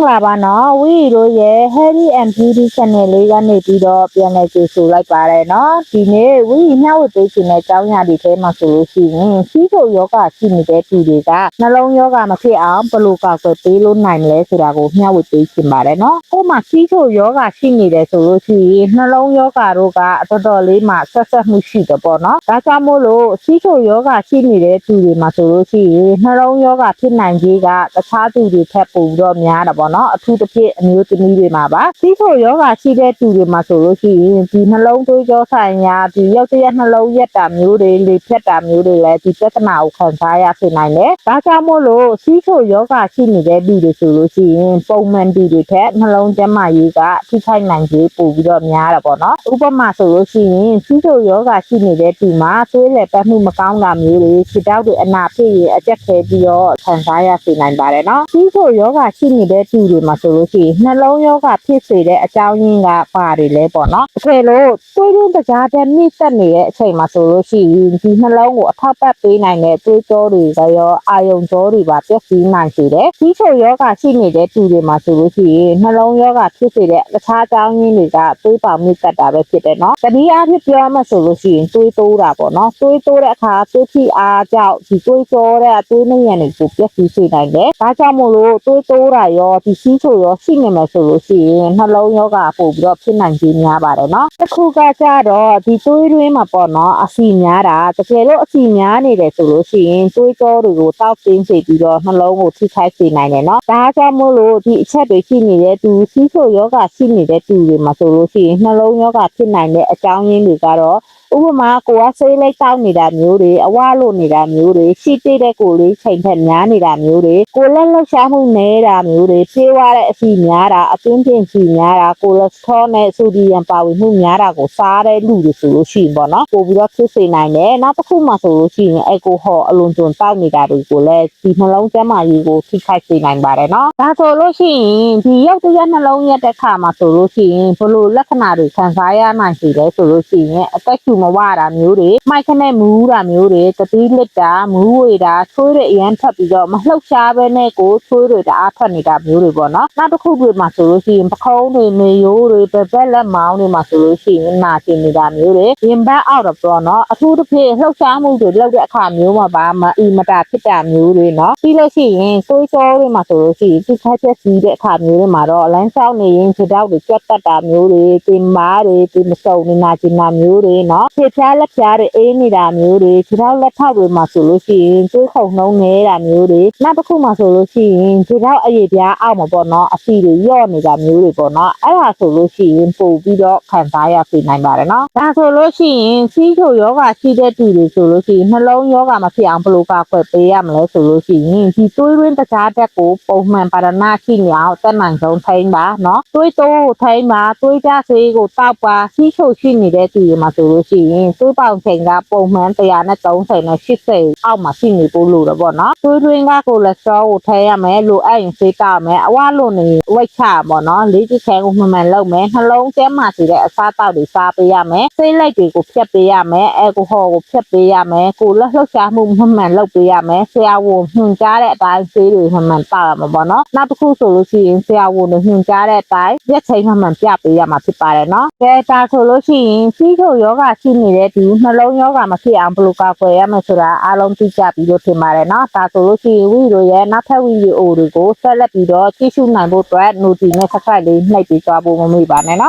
္ဂလာပါနော်ဝီတို့ရဲ့ Harry and Beauty Channel လေးကနေပြီးတော့ပြန်လည်ကြိုဆိုလိုက်ပါတယ်နော်ဒီနေ့ဝီမျှဝေပေးခြင်းတဲ့အကြောင်းအရာတွေထဲမှာဆိုလို့ရှိရင်စီးချုပ်ယောဂရှိနေတဲ့သူတွေကနှလုံးယောဂမဖြစ်အောင်ဘယ်လိုကောက်ွယ်ပေးလို့နိုင်မလဲဆိုတာကိုမျှဝေပေးခြင်းပါတယ်နော်ကို့မှာစီးချုပ်ယောဂရှိနေတယ်ဆိုလို့ရှိရင်နှလုံးယောဂတို့ကတော်တော်လေးမှဆက်ဆက်မှုရှိတယ်ပေါ့နော်ဒါကြောင့်မို့လို့စီးချုပ်ယောဂရှိနေတဲ့သူတွေမှာဆိုလို့ရှိရင်နှလုံးယောဂဖြစ်နိုင်ခြင်းကတခြားသူတွေထက်ပိုပြီးတော့များတာပေါ့နော်အထူးသဖြင့်အမျိုးသမီးတွေမှာပါစီးချုပ်ယောဂရှိတဲ့သူတွေမှာဆိုလို့ရှိရင်ဒီနှလုံးသွေးကြောဆိုင်ရာဒီရုပ်တရက်နှလုံးရက်တာမျိုးတွေလေဖြတ်တာမျိုးတွေလည်းဒီပြဿနာကိုခံစားရဖြစ်နိုင်တယ်ဒါကြောင့်မို့လို့စီးချုပ်ယောဂရှိနေတဲ့သူတွေဆိုလို့ရှိရင်ပုံမှန်သူတွေထက်နှလုံးကျန်းမာရေးကထိခိုက်နိုင်ခြင်းပိုပြီးတော့များတာပေါ့နော်ဥပမာဆိုလို့ရှိရင်စီးချုပ်ယောဂရှိနေတဲ့သူမှာသွေးလည်ပတ်မှုမကောင်းတာမျိုးတွေခြေထောက်တွေအနာဖြစ်ရင်အကျက်ခဲပြီးတော့ခံစားရစေနိုင်ပါတယ်နော်စီးချုပ်ယောဂရှိနေတဲ့သူတွေမှာဆိုလို့ရှိရင်နှလုံးယောဂဖြစ်စေတဲ့အကြောင်းရင်းကပါတယ်လဲပေါ့နော်တကယ်လို့သွေးရင်းတကြားတဲ့မြင့်တက်နေတဲ့အချိန်မှာဆိုလို့ရှိရင်ဒီနှလုံးကိုအထောက်ပံ့ပေးနိုင်တဲ့သွေးကြောတွေကရောအာယုံကြောတွေပါပျက်စီးနိုင်စေတယ်စီးချုပ်ယောဂရှိနေတဲ့သူတွေမှာဆိုလို့ရှိရင်နှလုံးယောဂဖြစ်စေတဲ့တခြားအကြောင်းရင်းတွေကသွေးပေါင်မြင့်တက်တာပဲဖြစ်တယ်နော်တနည်းအားဖြင့်ပြောမှဆိုလို့ရှိရင်သွေးတိုးတာပေါ့နော်သွေးတိုးတဲ့အခါသွေးဖြီအားကြောင့်ဒီသွေးကြောတဲ့သွေးနှရံတွေကိုပျက်စီးစေနိုင်တယ်ဒါကြောင့်မို့လို့သွေးတိုးတာရောဒီစီးချိုရောရှိနေမယ်ဆိုလို့ရှိရင်နှလုံးယောဂပို့ပြီးတော့ဖြစ်နိုင်ခြင်းများပါတယ်နော်တစ်ခုကကြတော့ဒီသွေးတွင်းမှာပေါ့နော်အဆီများတာတကယ်လို့အဆီများနေတယ်ဆိုလို့ရှိရင်သွေးကြောတွေကိုတောက်တင်းစေပြီးတော့နှလုံးကိုထိခိုက်စေနိုင်တယ်နော်ဒါကြောင့်မို့လို့ဒီအချက်တွေရှိနေတဲ့သူစီးချိုယောဂရှိနေတဲ့သူတွေမှာဆိုလို့ရှိရင်နှလုံးယောဂဖြစ်နိုင်တဲ့အကြောင်းရင်းတွေကတော့ဥပမာကိုကဆေးလိုက်တောက်နေတာမျိုးတွေအဝလို့နေတာမျိုးတွေရှိတိတဲ့ကိုလေးချိန်ထက်များနေတာမျိုးတွေကိုလက်လှရှားမှုနေတာမျိုးတွေပြေးသွားတဲ့အစီများတာအသွင်းပြင်စီများတာကိုလက်စထရောနဲ့ဆိုဒီယမ်ပါဝင်မှုများတာကိုစားတဲ့လူတွေဆိုလို့ရှိရင်ပေါ့နော်ပို့ပြီးတော့ဖြစ်စေနိုင်တယ်နောက်တစ်ခုမှဆိုလို့ရှိရင်အယ်ကိုဟော်အလွန်ကျွံတောက်နေတာတွေကိုလည်းဒီနှလုံးကျန်းမာရေးကိုထိခိုက်စေနိုင်ပါတယ်နော်ဒါဆိုလို့ရှိရင်ဒီရုပ်တရက်နှလုံးရက်တဲ့ခါမှာဆိုလို့ရှိရင်ဘလို့လက္ခဏာတွေခံစားရနိုင်စီလဲဆိုလို့ရှိရင်အသက်ရှူမဝတာမျိုးတွေမိုက်ခနဲ့မူးတာမျိုးတွေတတိလစ်တာမူးဝေတာချိုးတွေအရန်ထပ်ပြီးတော့မလှုပ်ရှားပဲနဲ့ကိုချိုးတွေတအားထွက်နေတာမျိုးတွေပေါ့နော်နောက်တစ်ခုတွေမှာဆိုလို့ရှိရင်ပခုံးတွေမေယိုးတွေပပက်လက်မောင်းတွေမှာဆိုလို့ရှိရင်နာကျင်နေတာမျိုးတွေရင်ဘတ်အောက်တော့ပေါ့နော်အထူးသဖြင့်လှုပ်ရှားမှုတွေလုပ်တဲ့အခါမျိုးမှာပါမအီမတာဖြစ်တာမျိုးတွေနော်ပြီးလို့ရှိရင်ကိုယ်ကြောတွေမှာဆိုလို့ရှိရင်တိခတ်ချက်စီးတဲ့အခါမျိုးတွေမှာတော့လမ်းလျှောက်နေရင်ခြေထောက်တွေကြက်တက်တာမျိုးတွေတင်မားတွေတင်မစုံနေနာကျင်တာမျိုးတွေနော်ခြေဖြားလက်ဖြားတွေအေးနေတာမျိုးတွေခြေထောက်လက်ထောက်တွေမှာဆိုလို့ရှိရင်တွေးခုန်နှုံးနေတာမျိုးတွေနောက်တစ်ခုမှာဆိုလို့ရှိရင်ခြေထောက်အရေပြားအောက်မှာပေါ့နော်အစီတွေယော့နေတာမျိုးတွေပေါ့နော်အဲ့ဒါဆိုလို့ရှိရင်ပို့ပြီးတော့ခံစားရစေနိုင်ပါတယ်နော်ဒါဆိုလို့ရှိရင်စီးချိုယောဂရှိတဲ့သူတွေဆိုလို့ရှိရင်နှလုံးယောဂမဖြစ်အောင်ဘယ်လိုကာကွယ်ပေးရမလဲဆိုလို့ရှိရင်ဒီသွေးရင်းတခြားတက်ကိုပုံမှန်ပါရဏရှိနေအောင်တက်နိုင်ဆုံးထိန်းပါနော်သွေးတိုးကိုထိန်းပါသွေးကြဆေးကိုတောက်ပါစီးချိုရှိနေတဲ့သူတွေမှာဆိုလို့ရှိရင်သွေးပေါင်ချိန်ကပုံမှန်130နဲ့80အောက်မှာရှိနေဖို့လိုတယ်ပေါ့နော်သွေးတွင်းကကိုလက်စထရောကိုထိန်းရမယ်လိုအပ်ရင်ဆေးတောက်မယ်အဝလိုနေဝိတ်ချပေါ့နော်လေးချခဲကိုမှန်မှန်လုပ်မယ်နှလုံးကျန်းမာစေတဲ့အစားအသောက်တွေစားပေးရမယ်ဆေးလိုက်တွေကိုဖြတ်ပေးရမယ်အယ်ကိုဟော်ကိုဖြတ်ပေးရမယ်ကိုလက်လှုပ်ရှားမှုမှန်မှန်လုပ်ပေးရမယ်ဆရာဝန်ညွှန်ကြားတဲ့အတိုင်းဆေးတွေမှန်မှန်တောက်ရမှာပေါ့နော်နောက်တစ်ခုဆိုလို့ရှိရင်ဆရာဝန်တွေညွှန်ကြားတဲ့အတိုင်းရက်ချိန်မှန်မှန်ပြပေးရမှာဖြစ်ပါတယ်နော်ကဲဒါဆိုလို့ရှိရင်စီးချိုယောဂရှိနေတဲ့ဒီနှလုံးယောဂမဖြစ်အောင်ဘယ်လိုကာကွယ်ရမလဲဆိုတာအားလုံးသိကြပြီးလို့ထင်ပါတယ်နော်ဒါဆိုလို့ရှိရင်ဝီတို့ရဲ့နောက်ထပ်ဗီဒီယိုတွေကိုဆက်လက်ပြီးတော့ကြည့်ရှုနိုင်ဖို့အတွက် notification နဲ့ subscribe လေးနှိပ်ပြီးသွားဖို့မမေ့ပါနဲ့နော်